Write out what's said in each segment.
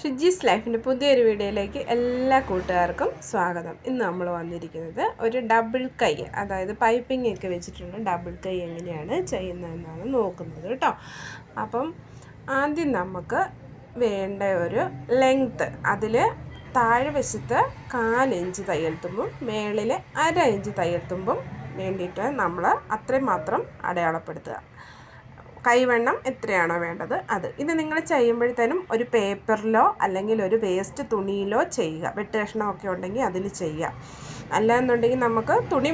ഷിജീസ് ലൈഫിന്റെ പുതിയൊരു വീഡിയോയിലേക്ക് എല്ലാ കൂട്ടുകാർക്കും സ്വാഗതം. ഇന്ന് നമ്മൾ വന്നിരിക്കുന്നത് ഒരു ഡബിൾ കൈ അതായത് പൈപ്പിംഗ് ഒക്കെ വെച്ചിട്ടുള്ള ഡബിൾ കൈ എങ്ങനെയാണ് ചെയ്യുന്നതെന്നാണ് നോക്കുന്നത് കേട്ടോ. അപ്പം ആദ്യം നമുക്ക് വേണ്ട ഒരു ലെങ്ത്ത് അതിൽ താഴെ വശത്ത് കാലിഞ്ച് തയ്യൽത്തുമ്പും മേളിൽ അര ഇഞ്ച് തയ്യൽത്തുമ്പും വേണ്ടിയിട്ട് നമ്മൾ അത്രയും മാത്രം അടയാളപ്പെടുത്തുക. കൈവണ്ണം എത്രയാണോ വേണ്ടത് അത്. ഇത് നിങ്ങൾ ചെയ്യുമ്പോഴത്തേനും ഒരു പേപ്പറിലോ അല്ലെങ്കിൽ ഒരു വേസ്റ്റ് തുണിയിലോ ചെയ്യുക. വെട്ടുകഷ്ണമൊക്കെ ഉണ്ടെങ്കിൽ അതിൽ ചെയ്യുക. അല്ല എന്നുണ്ടെങ്കിൽ നമുക്ക് തുണി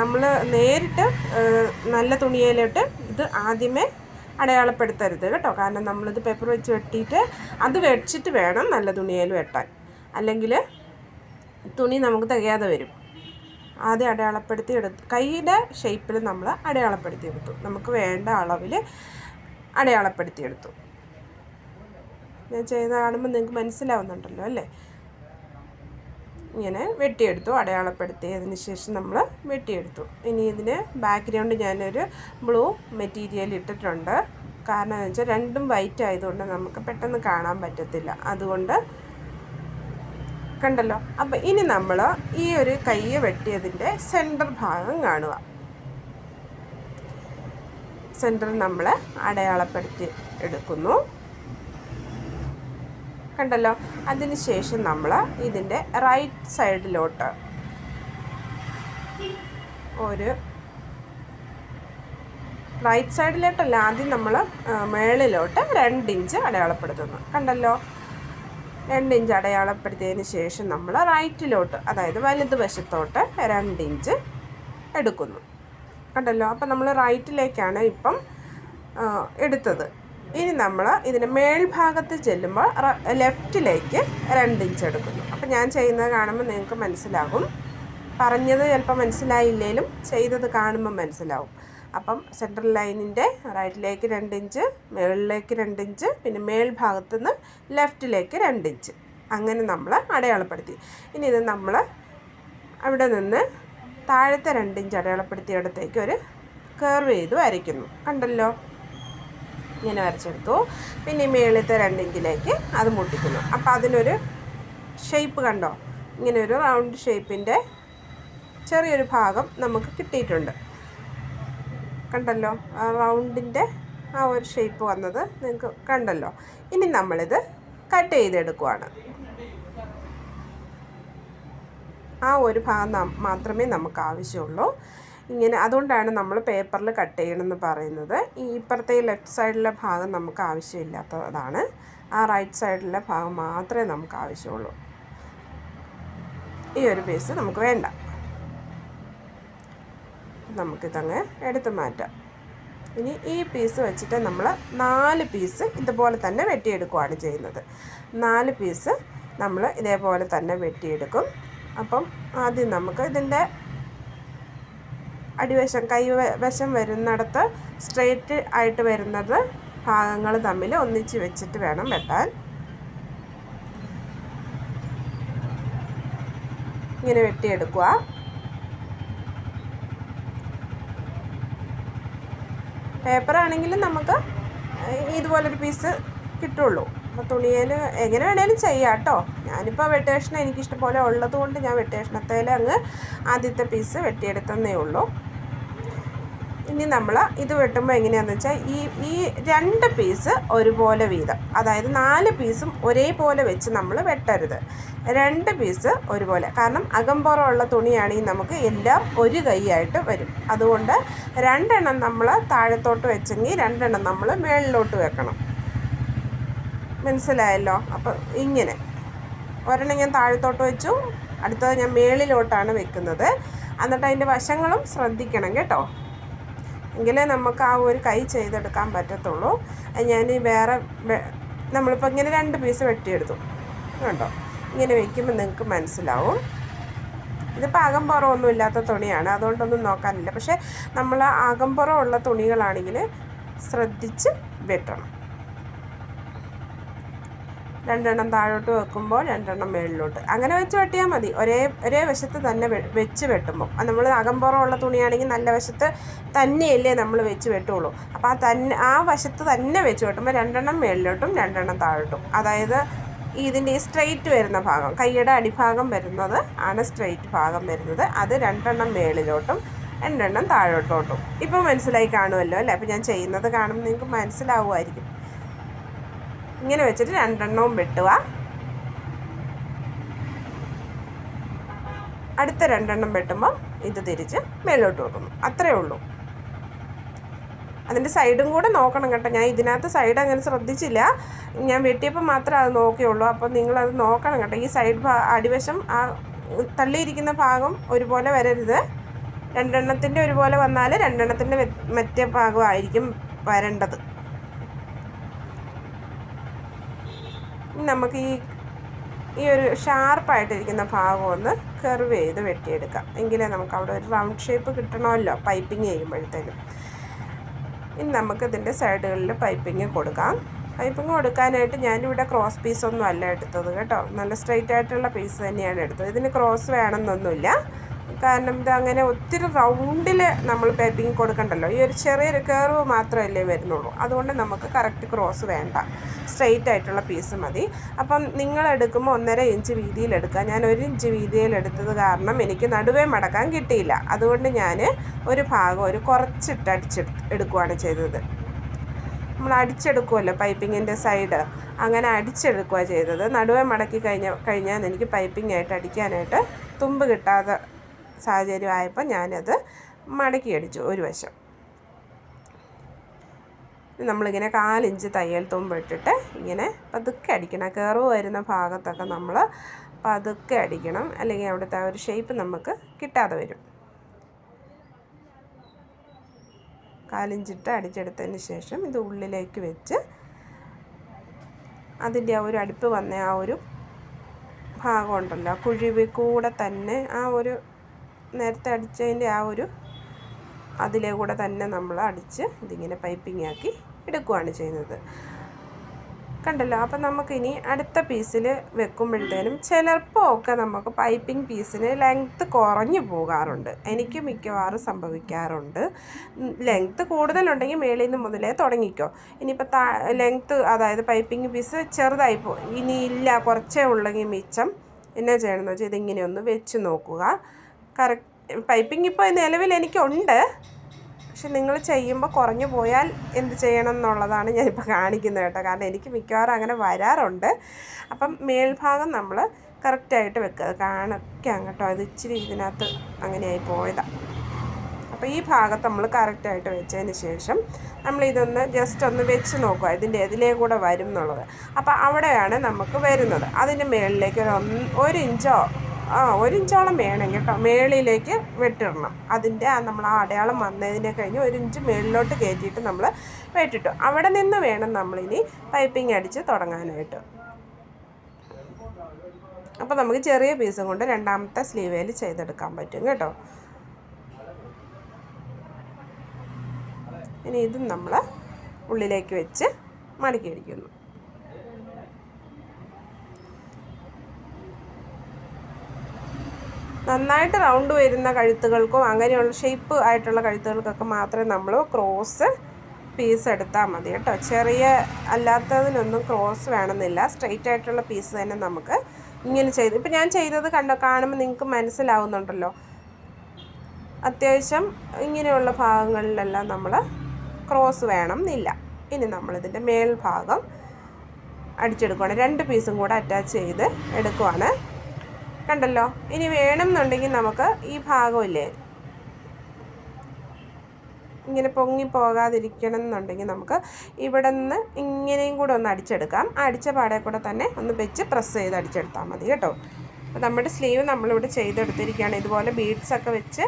നമ്മൾ നേരിട്ട് നല്ല തുണിയിലിട്ട് ഇത് ആദ്യമേ അടയാളപ്പെടുത്തരുത് കേട്ടോ. കാരണം നമ്മളിത് പേപ്പർ വെച്ച് വെട്ടിയിട്ട് അത് വെച്ചിട്ട് വേണം നല്ല തുണിയിൽ വെട്ടാൻ. അല്ലെങ്കിൽ തുണി നമുക്ക് തികയാതെ വരും. ആദ്യം അടയാളപ്പെടുത്തി എടുത്ത് കൈയുടെ ഷേപ്പിൽ നമ്മൾ അടയാളപ്പെടുത്തി എടുത്തു. നമുക്ക് വേണ്ട അളവിൽ അടയാളപ്പെടുത്തി എടുത്തു. ഞാൻ ചെയ്ത് കാണുമ്പോൾ നിങ്ങൾക്ക് മനസ്സിലാവുന്നുണ്ടല്ലോ അല്ലേ? ഇങ്ങനെ വെട്ടിയെടുത്തു അടയാളപ്പെടുത്തിയതിന് ശേഷം നമ്മൾ വെട്ടിയെടുത്തു. ഇനി ഇതിന് ബാക്ക്ഗ്രൗണ്ട് ഞാനൊരു ബ്ലൂ മെറ്റീരിയൽ ഇട്ടിട്ടുണ്ട്. കാരണം എന്ന് വെച്ചാൽ രണ്ടും വൈറ്റ് ആയതുകൊണ്ട് നമുക്ക് പെട്ടെന്ന് കാണാൻ പറ്റത്തില്ല. അതുകൊണ്ട് കണ്ടല്ലോ? അപ്പം ഇനി നമ്മൾ ഈ ഒരു കൈ വെട്ടിയതിന്റെ സെന്റർ ഭാഗം കാണുക. സെന്റർ നമ്മൾ അടയാളപ്പെടുത്തി എടുക്കുന്നു. കണ്ടല്ലോ? അതിനുശേഷം നമ്മൾ ഇതിന്റെ റൈറ്റ് സൈഡിലോട്ട് ഒരു റൈറ്റ് സൈഡിലോട്ടല്ല ആദ്യം നമ്മൾ മേളിലോട്ട് രണ്ട് ഇഞ്ച് അടയാളപ്പെടുത്തുന്നു. കണ്ടല്ലോ? രണ്ട് ഇഞ്ച് അടയാളപ്പെടുത്തിയതിന് ശേഷം നമ്മൾ റൈറ്റിലോട്ട് അതായത് വലതുവശത്തോട്ട് രണ്ട് ഇഞ്ച് എടുക്കുന്നു. കണ്ടല്ലോ? അപ്പം നമ്മൾ റൈറ്റിലേക്കാണ് ഇപ്പം എടുത്തത്. ഇനി നമ്മൾ ഇതിന്റെ മേൽഭാഗത്ത് ചെല്ലുമ്പോൾ ലെഫ്റ്റിലേക്ക് രണ്ട് ഇഞ്ച് എടുക്കുന്നു. അപ്പം ഞാൻ ചെയ്യുന്നത് കാണുമ്പോൾ നിങ്ങൾക്ക് മനസ്സിലാകും. പറഞ്ഞത് ചിലപ്പോൾ മനസ്സിലായില്ലെങ്കിലും ചെയ്തത് കാണുമ്പോൾ മനസ്സിലാവും. അപ്പം സെൻട്രൽ ലൈനിന്റെ റൈറ്റിലേക്ക് രണ്ട് ഇഞ്ച് മുകളിലേക്ക് രണ്ട് ഇഞ്ച് പിന്നെ മേൽഭാഗത്തു നിന്ന് ലെഫ്റ്റിലേക്ക് രണ്ട് ഇഞ്ച് അങ്ങനെ നമ്മൾ അടയാളപ്പെടുത്തി. ഇനി ഇത് നമ്മൾ അവിടെ നിന്ന് താഴത്തെ രണ്ട് ഇഞ്ച് അടയാളപ്പെടുത്തിയിടത്തേക്ക് ഒരു കർവ് ചെയ്ത് വരയ്ക്കുന്നു. കണ്ടല്ലോ? ഇങ്ങനെ വരച്ചെടുത്തു. പിന്നെ മേളിലത്തെ രണ്ട് ഇഞ്ചിലേക്ക് അത് മുട്ടിക്കുന്നു. അപ്പോൾ അതിനൊരു ഷേപ്പ് കണ്ടോ? ഇങ്ങനെ ഒരു റൗണ്ട് ഷേപ്പിന്റെ ചെറിയൊരു ഭാഗം നമുക്ക് കിട്ടിയിട്ടുണ്ട്. കണ്ടല്ലോ? ആ റൗണ്ടിന്റെ ആ ഒരു ഷേപ്പ് വന്നത് നിങ്ങൾക്ക് കണ്ടല്ലോ. ഇനി നമ്മളിത് കട്ട് ചെയ്തെടുക്കുവാണ്. ആ ഒരു ഭാഗം മാത്രമേ നമുക്ക് ആവശ്യമുള്ളൂ. ഇങ്ങനെ അതുകൊണ്ടാണ് നമ്മൾ പേപ്പറിൽ കട്ട് ചെയ്യണമെന്ന് പറയുന്നത്. ഈ ഇപ്പുറത്തെ ലെഫ്റ്റ് സൈഡിലെ ഭാഗം നമുക്ക് ആവശ്യമില്ലാത്തതാണ്. ആ റൈറ്റ് സൈഡിലെ ഭാഗം മാത്രമേ നമുക്ക് ആവശ്യമുള്ളൂ. ഈ ഒരു പീസ് നമുക്ക് വേണ്ട. നമുക്കിതങ്ങ് എടുത്ത് മാറ്റാം. ഇനി ഈ പീസ് വെച്ചിട്ട് നമ്മൾ നാല് പീസ് ഇതുപോലെ തന്നെ വെട്ടിയെടുക്കുകയാണ് ചെയ്യുന്നത്. നാല് പീസ് നമ്മൾ ഇതേപോലെ തന്നെ വെട്ടിയെടുക്കും. അപ്പം ആദ്യം നമുക്ക് ഇതിന്റെ അടിവശം കൈ വ- വശം വരുന്നിടത്ത് സ്ട്രെയിറ്റ് ആയിട്ട് വരുന്നത് ഭാഗങ്ങൾ തമ്മിൽ ഒന്നിച്ച് വെച്ചിട്ട് വേണം വെട്ടാൻ. ഇങ്ങനെ വെട്ടിയെടുക്കുക പേപ്പർ ആണെങ്കിലും നമുക്ക് ഇതുപോലൊരു പീസ് കിട്ടുള്ളൂ. അപ്പോൾ തുണിയിൽ എങ്ങനെ വേണേലും ചെയ്യാം കേട്ടോ ഞാനിപ്പോൾ വെട്ടേഷണ എനിക്കിഷ്ടം പോലെ ഉള്ളത് കൊണ്ട് ഞാൻ വെട്ടേഷണത്തേൽ അങ്ങ് ആദ്യത്തെ പീസ് വെട്ടിയെടുത്തന്നേ ഉള്ളൂ. ഇനി നമ്മൾ ഇത് വെട്ടുമ്പോൾ എങ്ങനെയാണെന്ന് വെച്ചാൽ ഈ ഈ രണ്ട് പീസ് ഒരുപോലെ വീതം. അതായത് നാല് പീസും ഒരേപോലെ വെച്ച് നമ്മൾ വെട്ടരുത്. രണ്ട് പീസ് ഒരുപോലെ. കാരണം അകമ്പുറമുള്ള തുണിയാണെങ്കിൽ നമുക്ക് എല്ലാം ഒരു കൈയായിട്ട് വരും. അതുകൊണ്ട് രണ്ടെണ്ണം നമ്മൾ താഴത്തോട്ട് വെച്ചെങ്കിൽ രണ്ടെണ്ണം നമ്മൾ മേളിലോട്ട് വെക്കണം. മനസ്സിലായല്ലോ? അപ്പം ഇങ്ങനെ. ഒരെണ്ണം ഞാൻ താഴത്തോട്ട് വെച്ചു. അടുത്തത് ഞാൻ മേളിലോട്ടാണ് വെക്കുന്നത്. എന്നിട്ട് അതിന്റെ വശങ്ങളും ശ്രദ്ധിക്കണം കേട്ടോ. എങ്കിലേ നമുക്ക് ആ ഒരു കൈ ചെയ്തെടുക്കാൻ പറ്റത്തുള്ളൂ. ഞാൻ ഈ വേറെ നമ്മളിപ്പോൾ ഇങ്ങനെ രണ്ട് പീസ് വെട്ടിയെടുത്തു. കണ്ടോ? ഇങ്ങനെ വയ്ക്കുമ്പോൾ നിങ്ങൾക്ക് മനസ്സിലാവും. ഇതിപ്പോൾ അകംപുറമൊന്നും ഇല്ലാത്ത തുണിയാണ്. അതുകൊണ്ടൊന്നും നോക്കാനില്ല. പക്ഷേ നമ്മൾ അകംപുറമുള്ള തുണികളാണെങ്കിൽ ശ്രദ്ധിച്ച് വെട്ടണം. രണ്ടെണ്ണം താഴോട്ട് വെക്കുമ്പോൾ രണ്ടെണ്ണം മേളിലോട്ട്. അങ്ങനെ വെച്ച് വെട്ടിയാൽ മതി. ഒരേ ഒരേ വശത്ത് തന്നെ വെച്ച് വെട്ടുമ്പോൾ നമ്മൾ അകമ്പുറമുള്ള തുണിയാണെങ്കിൽ നല്ല വശത്ത് തന്നെയല്ലേ നമ്മൾ വെച്ച് വെട്ടുള്ളൂ. അപ്പോൾ ആ തന്നെ ആ വശത്ത് തന്നെ വെച്ച് വെട്ടുമ്പോൾ രണ്ടെണ്ണം മേളിലോട്ടും രണ്ടെണ്ണം താഴോട്ടും. അതായത് ഇതിന്റെ സ്ട്രെയിറ്റ് വരുന്ന ഭാഗം കൈയുടെ അടിഭാഗം വരുന്നത് ആണ് സ്ട്രെയിറ്റ് ഭാഗം വരുന്നത്. അത് രണ്ടെണ്ണം മേളിലോട്ടും രണ്ടെണ്ണം താഴോട്ടോട്ടും. ഇപ്പോൾ മനസ്സിലായി കാണുമല്ലോ അല്ലേ? അപ്പോൾ ഞാൻ ചെയ്യുന്നത് കാണുമ്പോൾ നിങ്ങൾക്ക് മനസ്സിലാവുമായിരിക്കും. ഇങ്ങനെ വെച്ചിട്ട് രണ്ടെണ്ണവും വെട്ടുക. അടുത്ത രണ്ടെണ്ണം വെട്ടുമ്പോൾ ഇത് തിരിച്ച് മേലോട്ട് വെക്കുന്നു. അത്രയേ ഉള്ളൂ. അതിന്റെ സൈഡും കൂടെ നോക്കണം കേട്ടോ. ഞാൻ ഇതിനകത്ത് സൈഡ് അങ്ങനെ ശ്രദ്ധിച്ചില്ല. ഞാൻ വെട്ടിയപ്പോൾ മാത്രമേ അത് നോക്കിയുള്ളൂ. അപ്പോൾ നിങ്ങളത് നോക്കണം കേട്ടോ. ഈ സൈഡ് അടിവശം ആ തള്ളിയിരിക്കുന്ന ഭാഗം ഒരുപോലെ വരരുത്. രണ്ടെണ്ണത്തിന്റെ ഒരുപോലെ വന്നാൽ രണ്ടെണ്ണത്തിന്റെ മറ്റേ ഭാഗമായിരിക്കും വരേണ്ടത്. നമുക്ക് ഈ ഈ ഒരു ഷാർപ്പായിട്ടിരിക്കുന്ന ഭാഗം ഒന്ന് കർവ് ചെയ്ത് വെട്ടിയെടുക്കാം. എങ്കിലേ നമുക്ക് അവിടെ ഒരു റൗണ്ട് ഷേപ്പ് കിട്ടണമല്ലോ പൈപ്പിംഗ് ചെയ്യുമ്പോഴത്തേനും. ഇനി നമുക്ക് ഇതിന്റെ സൈഡുകളിൽ പൈപ്പിംഗ് കൊടുക്കാം. പൈപ്പിംഗ് കൊടുക്കാനായിട്ട് ഞാനിവിടെ ക്രോസ് പീസൊന്നും അല്ല എടുത്തത് കേട്ടോ. നല്ല സ്ട്രെയിറ്റ് ആയിട്ടുള്ള പീസ് തന്നെയാണ് എടുത്തത്. ഇതിന് ക്രോസ് വേണമെന്നൊന്നുമില്ല. കാരണം ഇത് അങ്ങനെ ഒത്തിരി റൗണ്ടിൽ നമ്മൾ പൈപ്പിംഗ് കൊടുക്കണ്ടല്ലോ. ഈ ഒരു ചെറിയൊരു കർവ് മാത്രമല്ലേ വരുന്നുള്ളൂ. അതുകൊണ്ട് നമുക്ക് കറക്റ്റ് ക്രോസ് വേണ്ട. സ്ട്രെയിറ്റ് ആയിട്ടുള്ള പീസ് മതി. അപ്പം നിങ്ങൾ എടുക്കുമ്പോൾ ഒന്നര ഇഞ്ച് വീതിയിൽ എടുക്കാം ഞാൻ ഒരു ഇഞ്ച് വീതിയിൽ എടുത്തത് കാരണം എനിക്ക് നടുവേ മടക്കാൻ കിട്ടിയില്ല. അതുകൊണ്ട് ഞാൻ ഒരു ഭാഗം ഒരു കുറച്ചിട്ട് അടിച്ചെടു എടുക്കുകയാണ് ചെയ്തത്. നമ്മൾ അടിച്ചെടുക്കുമല്ലോ പൈപ്പിങ്ങിന്റെ സൈഡ് അങ്ങനെ അടിച്ചെടുക്കുക ചെയ്തത്. നടുവേ മടക്കി കഴിഞ്ഞ കഴിഞ്ഞാൽ എനിക്ക് പൈപ്പിംഗ് ആയിട്ട് അടിക്കാനായിട്ട് തുമ്പ് കിട്ടാതെ സാഹചര്യമായപ്പോൾ ഞാനത് മടക്കി അടിച്ചു ഒരു വശം. നമ്മളിങ്ങനെ കാലിഞ്ച് തയ്യൽ തുമ്പ് ഇട്ടിട്ട് ഇങ്ങനെ പതുക്കെ അടിക്കണം. കയറ് വരുന്ന ഭാഗത്തൊക്കെ നമ്മൾ പതുക്കെ അടിക്കണം. അല്ലെങ്കിൽ അവിടുത്തെ ആ ഒരു ഷേപ്പ് നമുക്ക് കിട്ടാതെ വരും. കാലിഞ്ചിട്ട് അടിച്ചെടുത്തതിന് ശേഷം ഇത് ഉള്ളിലേക്ക് വെച്ച് അതിന്റെ ആ ഒരു അടുപ്പ് വന്ന ആ ഒരു ഭാഗം ഉണ്ടല്ലോ. കുഴിവിൽ കൂടെ തന്നെ ആ ഒരു നേരത്തെ അടിച്ചതിന്റെ ആ ഒരു അതിലെ കൂടെ തന്നെ നമ്മൾ അടിച്ച് ഇതിങ്ങനെ പൈപ്പിംഗ് ആക്കി എടുക്കുകയാണ് ചെയ്യുന്നത്. കണ്ടല്ലോ? അപ്പം നമുക്കിനി അടുത്ത പീസിൽ വെക്കുമ്പോഴത്തേനും ചിലപ്പോൾ ഒക്കെ നമുക്ക് പൈപ്പിംഗ് പീസിന് ലെങ്ത്ത് കുറഞ്ഞു പോകാറുണ്ട്. എനിക്ക് മിക്കവാറും സംഭവിക്കാറുണ്ട്. ലെങ്ത്ത് കൂടുതലുണ്ടെങ്കിൽ മേളിൽ നിന്ന് മുതലേ തുടങ്ങിക്കോ. ഇനിയിപ്പോൾ താ ലെങ്ത്ത് അതായത് പൈപ്പിംഗ് പീസ് ചെറുതായി ഇനി ഇല്ല കുറച്ചേ ഉള്ളെങ്കിൽ മിച്ചം എന്നാ ചെയ്യണമെന്ന് വെച്ചാൽ ഇതിങ്ങനെ ഒന്ന് വെച്ച് നോക്കുക. കറക്റ്റ് പൈപ്പിംഗ് ഇപ്പോൾ നിലവിൽ എനിക്കുണ്ട് പക്ഷെ നിങ്ങൾ ചെയ്യുമ്പോൾ കുറഞ്ഞു പോയാൽ എന്ത് ചെയ്യണം എന്നുള്ളതാണ് ഞാനിപ്പോൾ കാണിക്കുന്നത് കേട്ടോ. കാരണം എനിക്ക് മിക്കവാറും അങ്ങനെ വരാറുണ്ട്. അപ്പം മേൽഭാഗം നമ്മൾ കറക്റ്റായിട്ട് വെക്കുക. കാണിക്കാം കേട്ടോ. അത് ഇച്ചിരി ഇതിനകത്ത് അങ്ങനെയായി പോയതാണ് അപ്പോൾ ഈ ഭാഗത്ത് നമ്മൾ കറക്റ്റായിട്ട് വെച്ചതിന് ശേഷം നമ്മൾ ഇതൊന്ന് ജസ്റ്റ് ഒന്ന് വെച്ച് നോക്കുക. ഇതിന്റെ ഇതിലേ കൂടെ വരും എന്നുള്ളത്. അപ്പോൾ അവിടെയാണ് നമുക്ക് വരുന്നത്. അതിന്റെ മുകളിലേക്ക് ഒരു ഒന്ന് ഒരു ഇഞ്ചോ ആ ഒരിഞ്ചോളം വേണം. കേട്ടോ മേളിലേക്ക് വെട്ടിടണം. അതിന്റെ ആ നമ്മൾ ആ അടയാളം വന്നതിനെ കഴിഞ്ഞ് ഒരു ഇഞ്ച് മേളിലോട്ട് കയറ്റിയിട്ട് നമ്മൾ വെട്ടിട്ടു. അവിടെ നിന്ന് വേണം നമ്മളിനി പൈപ്പിംഗ് അടിച്ച് തുടങ്ങാനായിട്ട്. അപ്പോൾ നമുക്ക് ചെറിയ പീസും കൊണ്ട് രണ്ടാമത്തെ സ്ലീവേൽ ചെയ്തെടുക്കാൻ പറ്റും കേട്ടോ. ഇനി ഇതും നമ്മൾ ഉള്ളിലേക്ക് വെച്ച് മടക്കി അടിക്കുന്നു. നന്നായിട്ട് റൗണ്ട് വരുന്ന കഴുത്തുകൾക്കും അങ്ങനെയുള്ള ഷേപ്പ് ആയിട്ടുള്ള കഴുത്തുകൾക്കൊക്കെ മാത്രമേ നമ്മൾ ക്രോസ് പീസ് എടുത്താൽ മതി കേട്ടോ. ചെറിയ അല്ലാത്തതിനൊന്നും ക്രോസ് വേണമെന്നില്ല. സ്ട്രെയിറ്റ് ആയിട്ടുള്ള പീസ് തന്നെ നമുക്ക് ഇങ്ങനെ ചെയ്ത് ഇപ്പം ഞാൻ ചെയ്തത് കണ്ടോ? കാണുമ്പോൾ നിങ്ങൾക്ക് മനസ്സിലാവുന്നുണ്ടല്ലോ. അത്യാവശ്യം ഇങ്ങനെയുള്ള ഭാഗങ്ങളിലെല്ലാം നമ്മൾ ക്രോസ് വേണം എന്നില്ല ഇനി നമ്മളിതിന്റെ മേൽഭാഗം അടിച്ചെടുക്കുകയാണ് രണ്ട് പീസും കൂടെ അറ്റാച്ച് ചെയ്ത് എടുക്കുവാണ്. കണ്ടല്ലോ? ഇനി വേണമെന്നുണ്ടെങ്കിൽ നമുക്ക് ഈ ഭാഗമില്ലേ? ഇങ്ങനെ പൊങ്ങി പോകാതിരിക്കണം എന്നുണ്ടെങ്കിൽ നമുക്ക് ഇവിടെ നിന്ന് ഇങ്ങനെയും കൂടെ ഒന്ന് അടിച്ചെടുക്കാം. അടിച്ച പാടെ കൂടെ തന്നെ ഒന്ന് വെച്ച് പ്രസ് ചെയ്ത് അടിച്ചെടുത്താൽ മതി കേട്ടോ. അപ്പോൾ നമ്മുടെ സ്ലീവ് നമ്മളിവിടെ ചെയ്തെടുത്തിരിക്കുകയാണ്. ഇതുപോലെ ബീഡ്സൊക്കെ വെച്ച്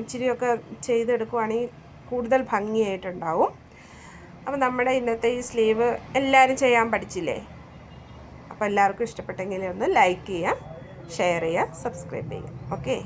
ഇച്ചിരിയൊക്കെ ചെയ്തെടുക്കുവാണെങ്കിൽ കൂടുതൽ ഭംഗിയായിട്ടുണ്ടാവും. അപ്പോൾ നമ്മുടെ ഇന്നത്തെ ഈ സ്ലീവ് എല്ലാവരും ചെയ്യാൻ പഠിച്ചില്ലേ? അപ്പോൾ എല്ലാവർക്കും ഇഷ്ടപ്പെട്ടെങ്കിൽ ഒന്ന് ലൈക്ക് ചെയ്യുക ഷെയർ ചെയ്യുക സബ്സ്ക്രൈബ് ചെയ്യുക. ഓക്കെ